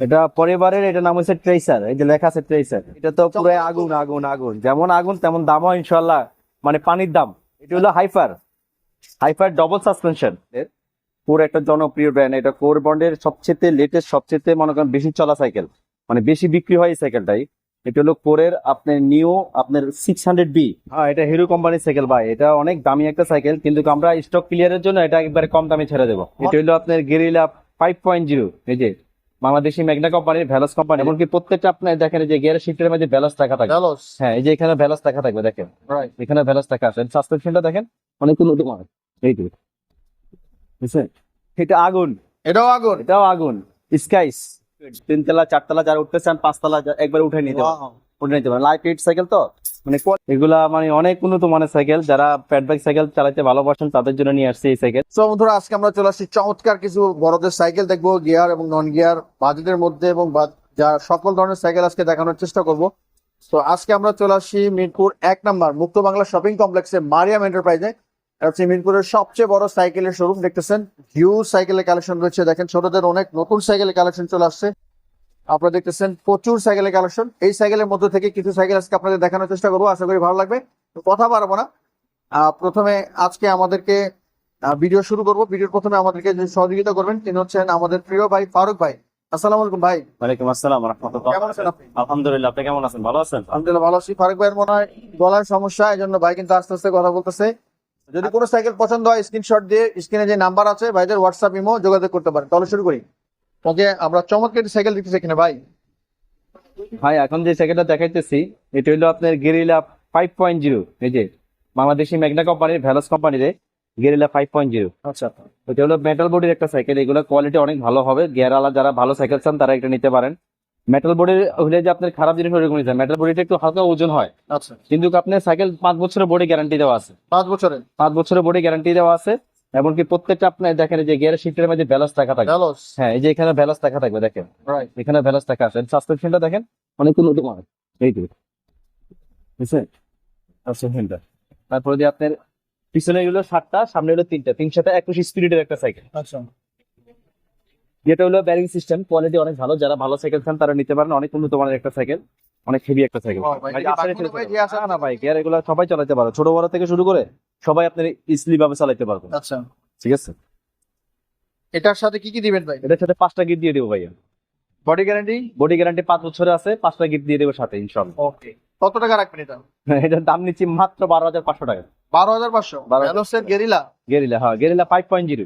এটা পরিবারের এটা নাম হচ্ছে ট্রেসার এই যে লেখা আছে ট্রেসার এটা তো পুরো আগুন আগুন আগুন। যেমন আগুন তেমন দামও ইনশাল্লাহ মানে পানির দাম। এটা হলো হাইফার। হাইফার ডবল সাসপেনশন পুরো একটা জনপ্রিয় ব্র্যান্ড এটা কোর বন্ডের সবচেয়ে লেটেস্ট সবচেয়ে মনে করেন বেশি চলা সাইকেল মানে বেশি বিক্রি হয় এই সাইকেলটাই এটা হলো কোরের আপনার নিউ আপনার সিক্স হান্ড্রেড বি হ্যাঁ এটা হিরো কোম্পানির সাইকেল ভাই। এটা অনেক দামি একটা সাইকেল কিন্তু আমরা স্টক ক্লিয়ারের জন্য এটা একবারে কম দামে ছেড়ে দেবো। এটা হলো আপনার গেরিলা ফাইভ পয়েন্ট জিরো এই যে বাংলাদেশি ম্যাগনা কোম্পানির ভ্যালস কোম্পানি এমনকি প্রত্যেকটা আপনার দেখেন যে গিয়ার শিফটের মধ্যে ভ্যালস টাকা থাকে। হ্যাঁ এই যে এখানে ভ্যালস টাকা থাকবে দেখেন। রাইট এখানে ভ্যালস টাকা আছে। সাসপেনশনটা দেখেন অনেক উন্নত মানের। এই তো এটা আগুন। এটাও আগুন? এটাও আগুন। স্কাইস তিনতলা চারতলা যারা উঠতে চান পাঁচতলা একবার উঠে নিতে. উঠে নিতে পারেন লাইট সাইকেল তো? মানে এগুলা মানে অনেক উন্নত মানের সাইকেল যারা প্যাড বাইক সাইকেল চালাতে ভালোবাসেন, তাদের জন্য নিয়ে আসছে এই সাইকেল তো বন্ধুরা, আজকে আমরা চলে আসছি চমৎকার কিছু বড়দের সাইকেল দেখব গিয়ার এবং নন গিয়ার বাজেটের মধ্যে এবং যা সকল ধরনের সাইকেল আজকে দেখানোর চেষ্টা করব। তো আজকে আমরা চলে আসছি মিরপুর এক নাম্বার মুক্ত বাংলা শপিং কমপ্লেক্সে মারিয়াম এন্টারপ্রাইজে হচ্ছে মিরপুরের সবচেয়ে বড় সাইকেলের শোরুম দেখতেছেন? হিউজ সাইকেলের কালেকশন রয়েছে। দেখেন, ছোটদের অনেক নতুন সাইকেলের কালেকশন চলে আসছে। আপনারা দেখতেছেন প্রচুর সাইকেলের কালেকশন। এই সাইকেলের মধ্যে থেকে কিছু সাইকেল আজকে আপনাদের দেখানোর চেষ্টা করব। আশা করি ভালো লাগবে। কথা বাড়াবো না। প্রথমে আজকে আমাদেরকে ভিডিও শুরু করব। ভিডিওর প্রথমে আমাদেরকে যে সহযোগিতা করবেন তিনি হচ্ছেন আমাদের প্রিয় ভাই ফারুক ভাই। আসসালামু আলাইকুম ভাই। ওয়ালাইকুম আসসালাম রহমতুল্লাহ। কেমন আছেন আপনি? আলহামদুলিল্লাহ আপনি কেমন আছেন? ভালো আছেন? আলহামদুলিল্লাহ ভালো আছি। ফারুক ভাইয়ের মনে হয় গলার সমস্যা এই জন্য ভাই কিন্তু আস্তে আস্তে কথা বলতেছে। যদি কোনো সাইকেল পছন্দ হয় স্ক্রিনশট দিয়ে স্ক্রিনে যে নাম্বার আছে ভাইদের হোয়াটসঅ্যাপ ইমো যোগাযোগ করতে পারেন। তাহলে শুরু করি। ওকে আমরা চমৎকার সাইকেল দেখতেছি এখানে ভাই। ভাই এখন যে সাইকেলটা দেখাইতেছি এটা হলো আপনার গেরিলা ফাইভ পয়েন্ট জিরো এই যে বাংলাদেশি ম্যাগনা কোম্পানির ভ্যালস কোম্পানির গেরিলা ফাইভ পয়েন্ট জিরো আচ্ছা। এটা হলো মেটাল বডির একটা সাইকেল এগুলো কোয়ালিটি অনেক ভালো হবে। গিয়ার আলা যারা ভালো সাইকেল চান তারা এটা নিতে পারেন। মেটাল বডির হলে যে আপনার খারাপ জিনিস ওরকম নিতে মেটাল বডিটা একটু হালকা ওজন হয়। আচ্ছা। কিন্তু আপনার সাইকেল পাঁচ বছরের বডি গ্যারান্টি দেওয়া আছে। পাঁচ বছরের? পাঁচ বছরের বডি গ্যারান্টি দেওয়া আছে। এমনকি প্রত্যেকটা আপনার দেখেন যে গিয়ার শিফটের মধ্যে ব্যালেন্স টাকা থাকে। হ্যাঁ এই যে এখানে ব্যালেন্স টাকা থাকবে দেখেন। রাইট এখানে ব্যালেন্স টাকা আছে। সাসপেনশনটা দেখেন অনেক উন্নত মানের। এই তো সাসপেনশনটা তারপরে যে আপনার পিছনে এগুলো সাতটা সামনে হলো তিনটা। তিন সাথে একুশ স্পিরিটের একটা সাইকেল আচ্ছা। যেটা হলো ব্যারিং সিস্টেম কোয়ালিটি অনেক ভালো। যারা ভালো সাইকেল চান তারা নিতে পারেন। অনেক উন্নত মানের একটা সাইকেল অনেক হেভি একটা সাইকেল Wow, ভাই, এটা কি বাকিগুলো ভাই যে আছে? না ভাই গিয়ার এগুলো সবাই চালাতে পারো। ছোট বড় থেকে শুরু করে সবাই আপনার ইসলি ভাবে চালাতে পারবে। আচ্ছা। ঠিক আছে? এটার সাথে কি কি দিবেন ভাই? এটার সাথে পাঁচটা গিফট দিয়ে দেবো ভাইয়া। বডি গ্যারান্টি বডি গ্যারান্টি পাঁচ বছরে আছে পাঁচটা গিফট দিয়ে দেবো সাথে ইনশাল্লাহ ওকে কত টাকা রাখবেন এটা? এটার দাম নিচ্ছি মাত্র বারো হাজার পাঁচশো টাকা। বারো হাজার পাঁচশো? 12,000 ভ্যালোসের গেরিলা গেরিলা হ্যাঁ gorilla five point zero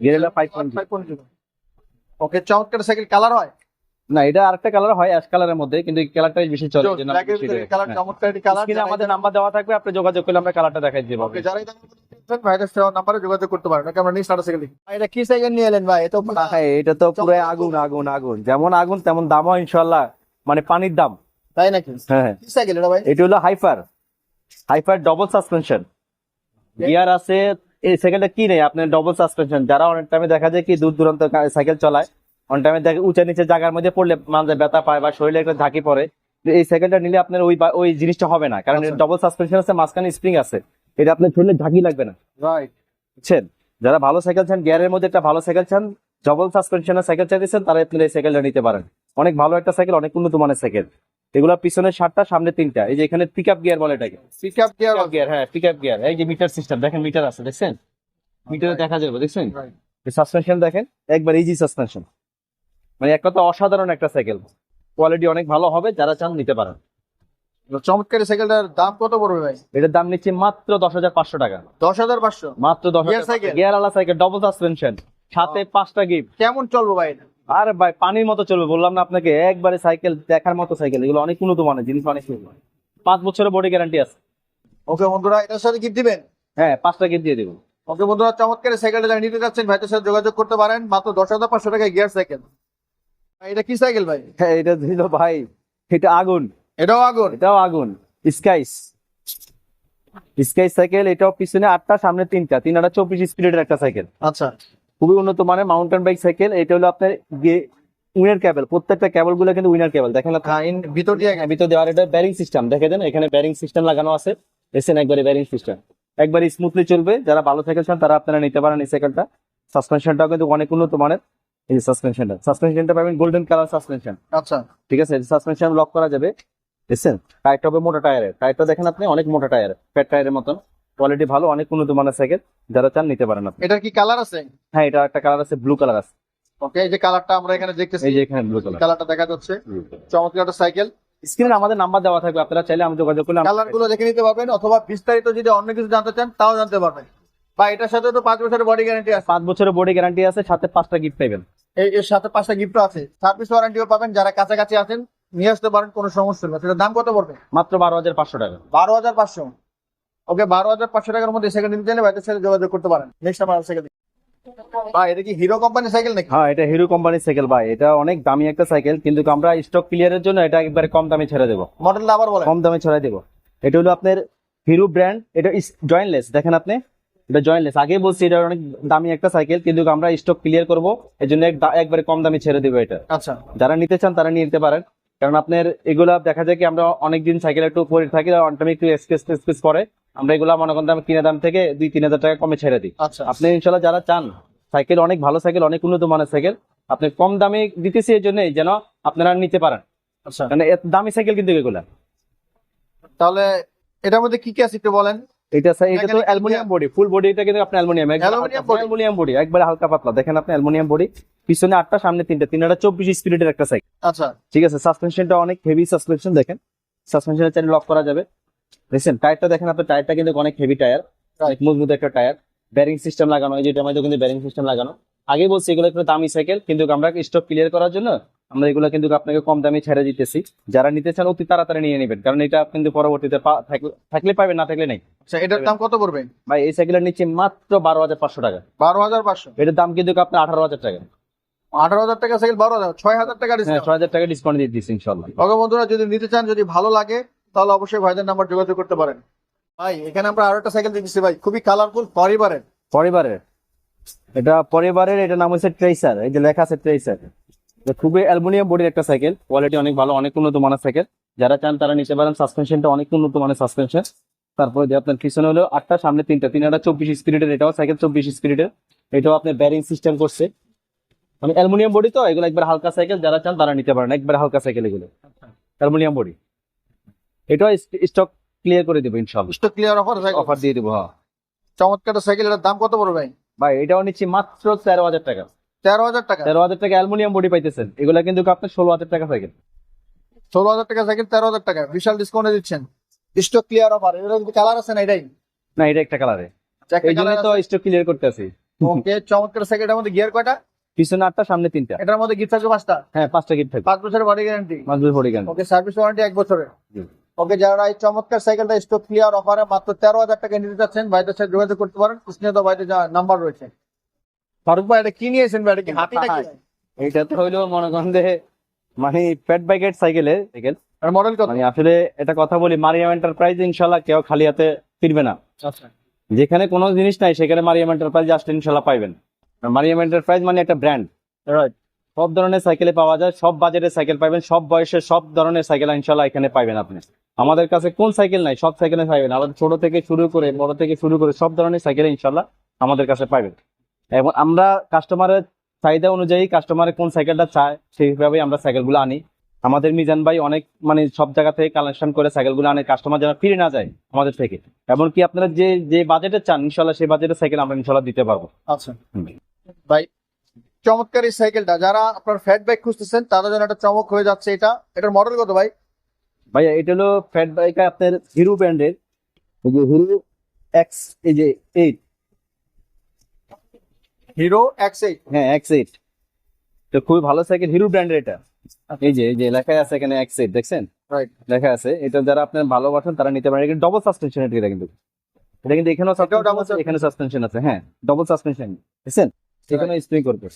gorilla five point five point zero okay চমৎকার সাইকেল কালার হয়? না এটা আরেকটা কালার হয় অ্যাশ কালারের মধ্যে কিন্তু কালারটাই বেশি চলে কালার হ্যাঁ। চমৎকার একটি কালার স্ক্রিনে আমাদের নাম্বার দেওয়া থাকবে আপনি যোগাযোগ করলে আমরা কালারটা দেখাই দিব ওকে যারা এই দামে কিনছেন, ভাইদের সাথে নাম্বারে যোগাযোগ করতে পারেন। ওকে আমরা ভাই, এটা কি সাইকেল নিয়ে এলেন ভাই? এত হ্যাঁ এটা তো পুরো আগুন আগুন আগুন। যেমন আগুন তেমন দামও ইনশাল্লাহ মানে পানির দাম। তাই নাকি? হ্যাঁ কি সাইকেল এটা ভাই? এটা হলো হাইফার হাইফার ডবল সাসপেনশন গিয়ার আছে এই সাইকেলটা কি নেই? আপনার ডবল সাসপেনশন যারা অনেক টাইমে দেখা যায় কি দূর দূরান্ত সাইকেল চালায় অনেক টাইমে দেখে উঁচা নিচে জায়গার মধ্যে পড়লে মাঝে ব্যথা পায় বা শরীরে একটা ঝাঁকি পড়ে এই সাইকেলটা নিলে আপনার ওই ওই জিনিসটা হবে না। কারণ আচ্ছা। ডবল সাসপেনশন আছে মাঝখানে স্প্রিং আছে। এটা আপনার শরীরে ঝাঁকি লাগবে না। রাইট বুঝছেন? যারা ভালো সাইকেল চান গিয়ারের মধ্যে একটা ভালো সাইকেল চান ডবল সাসপেনশনের সাইকেল চাইতেছেন তারা আপনি এই সাইকেলটা নিতে পারেন। অনেক ভালো একটা সাইকেল অনেক উন্নত মানের সাইকেল এগুলো পিছনে সাতটা সামনে তিনটা। এই যে এখানে পিক আপ গিয়ার বলে এটাকে। পিক আপ গিয়ার গিয়ার হ্যাঁ পিক আপ গিয়ার এই যে মিটার সিস্টেম দেখেন মিটার আছে দেখছেন? মিটারে দেখা যাবে দেখছেন? সাসপেনশন দেখেন একবার ইজি সাসপেনশন মানে এক কথা অসাধারণ একটা সাইকেল কোয়ালিটি অনেক ভালো হবে যারা চান নিতে পারেন। চমৎকার সাইকেলটার দাম কত পড়বে ভাই? এটার দাম নিচ্ছে মাত্র দশ হাজার পাঁচশো টাকা। দশ হাজার পাঁচশো? মাত্র দশ cycle? গিয়ার আলা সাইকেল ডবল সাসপেনশন সাথে পাঁচটা গিফট কেমন চলবো ভাই আর ভাই পানির মতো চলবে বললাম না আপনাকে একবারে সাইকেল দেখার মতো সাইকেল এগুলো অনেক উন্নত মানের জিনিস অনেক পাঁচ বছরের বডি গ্যারান্টি আছে। ওকে বন্ধুরা এটার সাথে গিফট দিবেন? হ্যাঁ পাঁচটা গিফট দিয়ে দেবো। ওকে বন্ধুরা চমৎকার সাইকেলটা নিতে যাচ্ছেন ভাইদের সাথে যোগাযোগ করতে পারেন মাত্র দশ হাজার পাঁচশো টাকায় গিয়ার সাইকেল এটা কি সাইকেল ভাই? হ্যাঁ এটা দিল ভাই এটা আগুন। এটাও আগুন? এটাও আগুন স্কাইস। স্কাইস সাইকেল এটাও পিছনে আটটা সামনে তিনটা। তিন আটা চব্বিশ স্পিডের একটা সাইকেল। আচ্ছা। খুবই উন্নত মানের মাউন্টেন বাইক সাইকেল। এটা হলো আপনার উইনার কেবল প্রত্যেকটা কেবলগুলো কিন্তু উইনার কেবল দেখেন হ্যাঁ ভিতর দিয়ে হ্যাঁ, ভিতর দেওয়ার এটা ব্যারিং সিস্টেম দেখে দেন এখানে ব্যারিং সিস্টেম লাগানো আছে। এসেন একবারে ব্যারিং সিস্টেম একবারে স্মুথলি চলবে। যারা ভালো সাইকেল চান তারা আপনারা নিতে পারেন এই সাইকেলটা। সাসপেনশনটাও কিন্তু অনেক উন্নত মানের। এই যে সাসপেনশনটা সাসপেনশনটা পাবেন গোল্ডেন কালার সাসপেনশন আচ্ছা। ঠিক আছে সাসপেনশন লক করা যাবে। দেখছেন? টায়ারটা হবে মোটা টায়ারের টায়ারটা দেখেন আপনি অনেক মোটা টায়ার ফ্যাট টায়ারের মতন। কোয়ালিটি ভালো অনেক উন্নত মানের সাইকেল যারা চান নিতে পারেন আপনি। এটার কি কালার আছে? হ্যাঁ এটা একটা কালার আছে ব্লু কালার আছে। ওকে এই যে কালারটা আমরা এখানে দেখতেছি। এই যে এখানে ব্লু কালার কালারটা দেখা যাচ্ছে। চমৎকার একটা সাইকেল স্ক্রিনে আমাদের নাম্বার দেওয়া থাকবে আপনারা চাইলে আমি যোগাযোগ করলে কালারগুলো দেখে নিতে পারবেন অথবা বিস্তারিত যদি অন্য কিছু জানতে চান তাও জানতে পারবেন। বা এটার সাথে তো পাঁচ বছরের বডি গ্যারান্টি আছে। পাঁচ বছরের বডি গ্যারান্টি আছে সাথে পাঁচটা গিফট এর সাথে পাঁচটা গিফট আছে। সার্ভিস ওয়ারেন্টিও পাবেন যারা কাছাকাছি আছেন নিয়ে আসতে পারেন কোনো সমস্যা সেটার দাম কত পড়বে? মাত্র বারো হাজার পাঁচশো টাকা। বারো হাজার পাঁচশো। ওকে বারো হাজার পাঁচশো টাকার মধ্যে সেকেন্ড নিতে চাইলে সাথে যোগাযোগ করতে পারেন। নেক্সট আমার সাইকেল ভাই এটা কি হিরো কোম্পানির সাইকেল নাকি? হ্যাঁ এটা হিরো কোম্পানির সাইকেল ভাই। এটা অনেক দামি একটা সাইকেল কিন্তু আমরা স্টক ক্লিয়ারের জন্য এটা একবারে কম দামে ছেড়ে দেবো। মডেলটা আবার বলেন। কম দামে ছেড়ে দেবো। এটা হলো আপনার হিরো ব্র্যান্ড এটা জয়েন্টলেস দেখেন আপনি। এটা জয়েন্টলেস আগে বলছি এটা অনেক দামি একটা সাইকেল কিন্তু আমরা স্টক ক্লিয়ার করব এই জন্য একবারে কম দামে ছেড়ে দেবো এটা। আচ্ছা। যারা নিতে চান তারা নিয়ে নিতে পারেন। কারণ আপনার এগুলা দেখা যায় কি আমরা অনেকদিন সাইকেল একটু পরে থাকি একটু স্পেস স্পেস করে আমরা এগুলা মনে করেন দাম কিনে দাম থেকে দুই তিন হাজার টাকা কমে ছেড়ে দিই। আচ্ছা। আপনি ইনশাল্লাহ যারা চান সাইকেল অনেক ভালো সাইকেল অনেক উন্নত মানের সাইকেল আপনি কম দামে দিতেছি এই জন্যই যেন আপনারা নিতে পারেন। আচ্ছা। এত দামি সাইকেল কিন্তু এগুলা। তাহলে এটার মধ্যে কি কি আছে একটু বলেন? এটা স্যার এটা তো অ্যালুমিনিয়াম বডি ফুল বডি এটা কিন্তু আপনি অ্যালুমিনিয়াম অ্যালুমিনিয়াম বডি একবারে হালকা পাতলা। দেখেন আপনি অ্যালুমিনিয়াম বডি পিছনে আটটা সামনে তিনটা। তিনটা চব্বিশ একটা সাইকেল আচ্ছা। ঠিক আছে সাসপেনশনটা অনেক হেভি সাসপেনশন দেখেন। সাসপেনশনের চাইলে লক করা যাবে। দেখছেন টায়ারটা দেখেন আপনার টায়ারটা কিন্তু অনেক হেভি টায়ার অনেক মজবুত একটা টায়ার ব্যারিং সিস্টেম লাগানো এই যেটা আমাদের কিন্তু ব্যারিং সিস্টেম লাগানো। আগে বলছি এগুলো একটু দামি সাইকেল কিন্তু আমরা স্টক ক্লিয়ার করার জন্য আমরা এগুলো কিন্তু আপনাকে কম দামে ছেড়ে দিতেছি। যারা নিতে চান অতি তাড়াতাড়ি নিয়ে নেবেন। কারণ এটা কিন্তু পরবর্তীতে থাকলে- পাবেন না থাকলে নেই। আচ্ছা এটার দাম কত পড়বে? ভাই এই সাইকেলের নিচে মাত্র বারো হাজার পাঁচশো টাকা। বারো হাজার পাঁচশো? এটার দাম কিন্তু আপনার আঠারো হাজার টাকা। আঠারো হাজার টাকা সাইকেল বারো হাজার? ছয় হাজার টাকা হ্যাঁ ছয় হাজার টাকা ডিসকাউন্ট দিয়ে দিচ্ছি ইনশাল্লাহ ওকে বন্ধুরা যদি নিতে চান যদি ভালো লাগে তাহলে অবশ্যই ভাইদের নাম্বার যোগাযোগ করতে পারেন। ভাই এখানে আমরা আরও একটা সাইকেল ভাই। খুবই কালারফুল পরিবারের। পরিবারের। এটা পরিবারের এটা নাম হচ্ছে ট্রেসার এই যে লেখা আছে ট্রেসার খুবই অ্যালুমিনিয়াম বডির একটা সাইকেল কোয়ালিটি অনেক ভালো অনেক উন্নত মানের সাইকেল। যারা চান তারা নিতে পারেন সাসপেনশনটা অনেক উন্নত মানের সাসপেনশন তারপরে যে আপনার পিছনে হলো আটটা সামনে তিনটা তিন তিনটা চব্বিশ স্পিরিটের এটাও সাইকেল চব্বিশ স্পিরিটের এটাও আপনার ব্যারিং সিস্টেম করছে। মানে অ্যালুমিনিয়াম বডি তো এগুলো একবার হালকা সাইকেল যারা চান তারা নিতে পারেন একবার হালকা সাইকেল এগুলো। Aluminium body. এটাও স্টক ক্লিয়ার করে দেবো ইনশাল্লাহ স্টক ক্লিয়ার অফার অফার দিয়ে দেবো হ্যাঁ। চমৎকার সাইকেল এটার দাম কত পড়বে ভাই? ভাই এটাও নিচ্ছি মাত্র তেরো হাজার টাকা। তেরো হাজার টাকা। তেরো হাজার টাকা অ্যালুমিনিয়াম বডি পাইতেছেন। এগুলা কিন্তু আপনার ষোলো হাজার টাকা সাইকেল। ষোলো হাজার টাকা সাইকেল তেরো হাজার টাকা। বিশাল ডিসকাউন্টে দিচ্ছেন। স্টক ক্লিয়ার অফার যদি কালার আছে না এটাই? না এটা একটা কালারে এই জন্য তো স্টক ক্লিয়ার করতে আছি ওকে চমৎকার। সাইকেলটার মধ্যে গিয়ার কয়টা? পিছনে আটটা সামনে তিনটা। এটার মধ্যে গিফট থাকবে পাঁচটা? হ্যাঁ পাঁচটা গিফট থাকবে। পাঁচ বছরের বডি গ্যারান্টি মাজবুত বডি গান ওকে সার্ভিস ওয়ারেন্টি এক বছরের। ওকে যারা এই চমৎকার সাইকেলটা স্টক ক্লিয়ার অফারে মাত্র তেরো হাজার টাকা নিতে চাচ্ছেন ভাইদের সাথে যোগাযোগ করতে পারেন। স্নেহ ভাইদের নাম্বার রয়েছে। ফারুক ভাই এটা কি নিয়েছেন ভাই? এটা কি হাতি। নাকি এইটা তো হইল মনে করেন মানে প্যাট বাইকের সাইকেলে সাইকেল আর মডেল কত? মানে আসলে এটা কথা বলি মারিয়াম এন্টারপ্রাইজ ইনশাল্লাহ কেউ খালি হাতে ফিরবে না। আচ্ছা। যেখানে কোনো জিনিস নাই সেখানে মারিয়াম এন্টারপ্রাইজ আসলে পাইবেন। মারিয়াম এন্টারপ্রাইজ মানে একটা ব্র্যান্ড রাইট সব ধরনের সাইকেলে পাওয়া যায় সব বাজেটের সাইকেল পাবেন সব বয়সের সব ধরনের সাইকেল ইনশাল্লাহ এখানে পাবেন আপনি। আমাদের কাছে কোন সাইকেল নাই সব সাইকেলে পাইবেন। আমাদের ছোট থেকে শুরু করে বড় থেকে শুরু করে সব ধরনের সাইকেল ইনশাল্লাহ আমাদের কাছে পাইবেন। এবং আমরা কাস্টমারের চাহিদা অনুযায়ী কাস্টমারের কোন সাইকেলটা চায় সেইভাবে আমরা সাইকেলগুলো আনি। আমাদের মিজান ভাই অনেক মানে সব জায়গা থেকে কালেকশন করে সাইকেলগুলো আনে কাস্টমার যেন ফিরে না যায় আমাদের থেকে। এমনকি আপনারা যে যে বাজেটে চান ইনশাল্লাহ সেই বাজেটের সাইকেল আমরা ইনশাল্লাহ দিতে পারব। আচ্ছা। ভাই চমৎকার এই সাইকেলটা যারা আপনার ফ্যাট বাইক খুঁজতেছেন তাদের জন্য একটা চমক হয়ে যাচ্ছে এটা। এটার মডেল কত ভাই? ভাইয়া এটা হলো ফ্যাট বাইক আপনার হিরো ব্র্যান্ডের এই যে হিরো এক্স এই যে এইট হিরো এক্স এইট হ্যাঁ এক্স এইট তো খুবই ভালো সাইকেল হিরো ব্র্যান্ডের এটা। এই যে এই যে লেখা আছে এখানে এক্স এইট দেখছেন? রাইট লেখা আছে। এটা যারা আপনার ভালোবাসেন তারা নিতে পারেন। ডবল সাসপেনশন এটা কিন্তু। এটা কিন্তু এখানেও এখানে সাসপেনশন আছে হ্যাঁ ডবল সাসপেনশন দেখছেন? এখানে স্প্রিং করবে।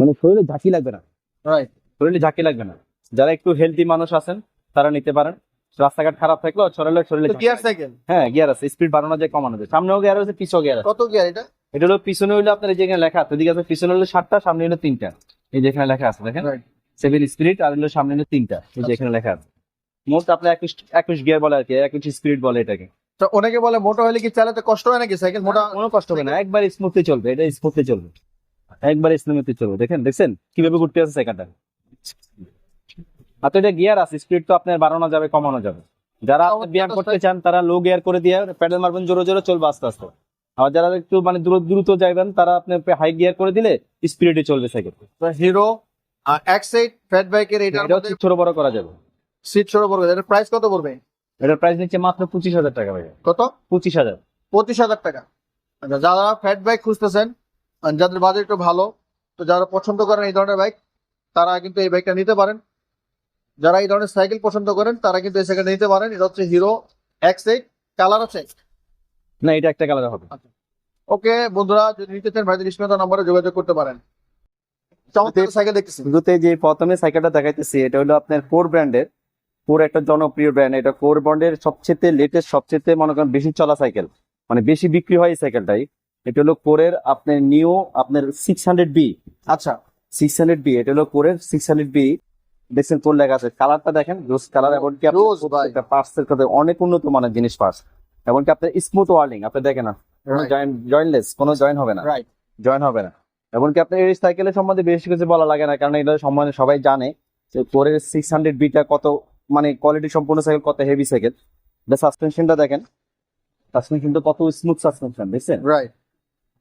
মানে শরীরে ঝাঁকি লাগবে না। রাইট শরীরে ঝাঁকি লাগবে না। যারা একটু হেলদি মানুষ আছেন তারা নিতে পারেন। রাস্তাঘাট খারাপ থাকলেও শরীরে শরীরে গিয়ার সাইকেল হ্যাঁ গিয়ার আছে। স্পিড বাড়ানো যায় কমানো যায়। সামনেও গিয়ার আছে পিছও গিয়ার আছে। কত গিয়ার এটা? এটা হলো পিছনে হইল আপনার এই যে এখানে লেখা আছে এদিকে আছে পিছনে হলো সাতটা সামনে হলো তিনটা। এই যে এখানে লেখা আছে দেখেন? সেভেন স্পিরিট আর হলো সামনে হলো তিনটা। এই যে এখানে লেখা আছে। মোট আপনার একুশ একুশ গিয়ার বলে আর কি একুশ স্পিরিট বলে এটাকে। তো অনেকে বলে মোটা হলে কি চালাতে কষ্ট হয় নাকি সাইকেল? মোটা কোনো কষ্ট হবে না। একবার স্মুথলি চলবে এটা স্মুথলি চলবে। একবার স্লিমিতে চলবে দেখেন দেখছেন? কীভাবে ঘুরতে আছে সাইকেলটা? আর তো এটা গিয়ার আছে স্পিড তো আপনার বাড়ানো যাবে কমানো যাবে। যারা ব্যায়াম করতে চান তারা লো গিয়ার করে দিয়ে প্যাডেল মারবেন জোরে জোরে চলবে আস্তে আস্তে। আর যারা একটু মানে দ্রুত দ্রুত যাইবেন তারা আপনি হাই গিয়ার করে দিলে স্পিডে চলবে cycle Hero X eight fat বাইকের এটা ছোট বড় করা যাবে। সিট ছোট পড়বে এটার প্রাইস কত পড়বে? এটার প্রাইস নিচ্ছে মাত্র পঁচিশ হাজার টাকা ভাই কত? পঁচিশ হাজার। পঁচিশ হাজার টাকা। আচ্ছা যারা ফ্যাট বাইক খুঁজতেছেন আর যাদের বাজেট একটু ভালো তো যারা পছন্দ করেন এই ধরনের বাইক তারা কিন্তু এই বাইকটা নিতে পারেন। যারা এই ধরনের সাইকেল পছন্দ করেন তারা কিন্তু এই সাইকেলটা নিতে পারেন। এটা হচ্ছে হিরো এক্স এইট কালার আছে। না এটা একটা কালার হবে। ওকে বন্ধুরা যদি নিতে চান ভাইদের স্ক্রিনে নাম্বারে যোগাযোগ করতে পারেন। চমৎকার সাইকেল দেখতেছি। শুরুতে যে প্রথমে সাইকেলটা দেখাইতেছি এটা হলো আপনার কোর ব্র্যান্ডের কোর একটা জনপ্রিয় ব্র্যান্ড এটা কোর ব্র্যান্ডের সবচেয়ে লেটেস্ট সবচেয়ে মনে করেন বেশি চলা সাইকেল। মানে বেশি বিক্রি হয় এই সাইকেলটাই। এটা হলো কোরের আপনার নিউ আপনার সিক্স হান্ড্রেড বি আচ্ছা। সিক্স হান্ড্রেড বি এটা হলো কোরের সিক্স হান্ড্রেড বি দেখছেন কোর লেখা আছে? কালারটা দেখেন রোজ কালার এমনকি ভাই। পার্টসের কথা অনেক উন্নত মানের জিনিস পার্টস এমনকি আপনার স্মুথ ওয়ার্লিং আপনি দেখেন না কোনো জয়েন্ট জয়েন্টলেস কোনো জয়েন হবে না। রাইট জয়েন হবে না। এমনকি আপনার এই সাইকেলের সম্বন্ধে বেশি কিছু বলা লাগে না কারণ এটা সম্বন্ধে সবাই জানে যে কোরের সিক্স হান্ড্রেড বিটা কত মানে কোয়ালিটি সম্পূর্ণ সাইকেল কত হেভি সাইকেল এটা সাসপেনশনটা দেখেন সাসপেনশনটা কত স্মুথ সাসপেনশন দেখছেন? রাইট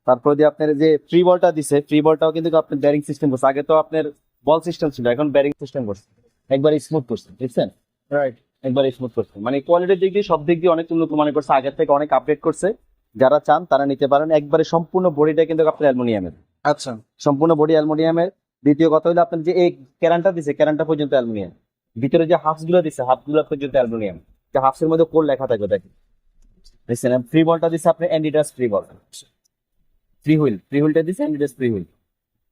তারপর দিয়ে আপনার যে ফ্রি বলটা দিছে ফ্রি বলটাও কিন্তু আপনার ব্যারিং সিস্টেম করছে। আগে তো আপনার বল সিস্টেম ছিল এখন ব্যারিং সিস্টেম করছে। একবার স্মুথ করছে দেখছেন? রাইট একবার স্মুথ করছে। মানে কোয়ালিটির দিক দিয়ে সব দিক দিয়ে অনেক উন্নত মানে করছে। আগের থেকে অনেক আপডেট করছে। যারা চান তারা নিতে পারেন। একবারে সম্পূর্ণ বডিটা কিন্তু আপনার অ্যালুমিনিয়ামের। আচ্ছা। সম্পূর্ণ বডি অ্যালুমিনিয়ামের। দ্বিতীয় কথা হলো আপনার যে এই ক্যারানটা দিছে ক্যারানটা পর্যন্ত অ্যালুমিনিয়াম। ভিতরে যে হাফসগুলো দিছে হাফগুলো পর্যন্ত অ্যালুমিনিয়াম। যে হাফস এর মধ্যে কোড লেখা থাকবে দেখেন। দেখছেন ফ্রি বলটা দিছে আপনার অ্যান্ডিডাস ফ্রি বল ফ্রি হুইল ফ্রি হুইলটা দিছে অ্যান্ডিডাস ফ্রি হুইল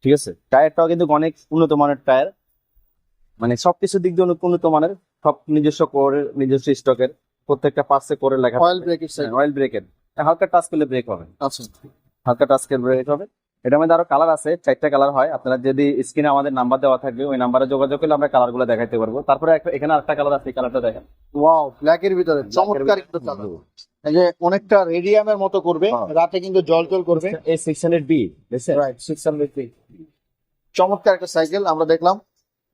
ঠিক আছে? টায়ারটাও কিন্তু অনেক উন্নত মানের টায়ার মানে সবকিছু দিক দিয়ে অনেক উন্নত মানের সব নিজস্ব কোরের নিজস্ব স্টকের প্রত্যেকটা পার্টসে করে লেখা অয়েল ব্রেকের অয়েল ব্রেকের হালকা টাচ করলে ব্রেক হবে। আচ্ছা। হালকা টাচ করলে ব্রেক হবে। এটার মধ্যে আরও কালার আছে চারটা কালার হয়। আপনারা যদি স্ক্রিনে আমাদের নাম্বার দেওয়া থাকবে ওই নাম্বারে যোগাযোগ করলে আমরা কালারগুলো দেখাইতে পারব। তারপরে একটা- এখানে আরেকটা কালার আছে কালারটা দেখেন। ওয়াও ব্ল্যাক এর ভিতরে। চমৎকার কিন্তু কালার এই যে অনেকটা রেডিয়ামের মতো করবে হ্যাঁ। রাতে কিন্তু জল জল করবে। এই সিক্স হান্ড্রেড বি দেখছেন? রাইট সিক্স হান্ড্রেড চমৎকার একটা সাইকেল আমরা দেখলাম।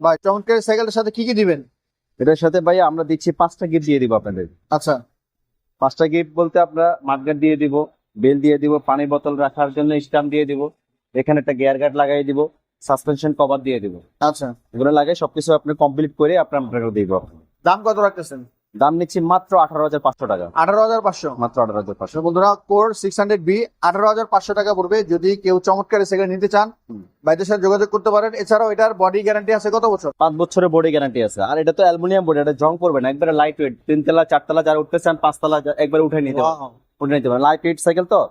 ভাই চমৎকার সাইকেলের সাথে কি কি দিবেন? এটার সাথে ভাই আমরা দিচ্ছি পাঁচটা গিফট দিয়ে দিব আপনাদের। আচ্ছা। পাঁচটা গিফট বলতে আমরা মাঠগার্ড দিয়ে দিব বেল দিয়ে দিব পানি বোতল রাখার জন্য স্টাম্প দিয়ে দিব এখানে একটা গিয়ার গার্ড লাগাই দিব সাসপেনশন কভার দিয়ে দিব। আচ্ছা। এগুলো লাগাই সবকিছু আপনি কমপ্লিট করে আপনার দিয়ে দিব। দাম কত রাখতেছেন? দাম নিচ্ছি মাত্র আঠারো হাজার পাঁচশো টাকা। আঠারো হাজার পাঁচশো। মাত্র আঠারো হাজার পাঁচশো। বন্ধুরা কোর সিক্স হান্ড্রেড বি আঠারো হাজার পাঁচশো টাকা পড়বে। যদি কেউ চমৎকার সাইকেল নিতে চান। বাইদের সাথে যোগাযোগ করতে পারেন। এছাড়াও এটার বডি গ্যারান্টি আছে কত বছর? পাঁচ বছরের বডি গ্যারান্টি আছে। আর এটা তো অ্যালুমিনিয়াম বডি এটা জং করবে না। একবারে লাইট ওয়েট তিনতলা চারতলা যারা উঠতে চান পাঁচতলা একবারে উঠে নিতে উঠে নিতে পারেন লাইট ওয়েট সাইকেল তো?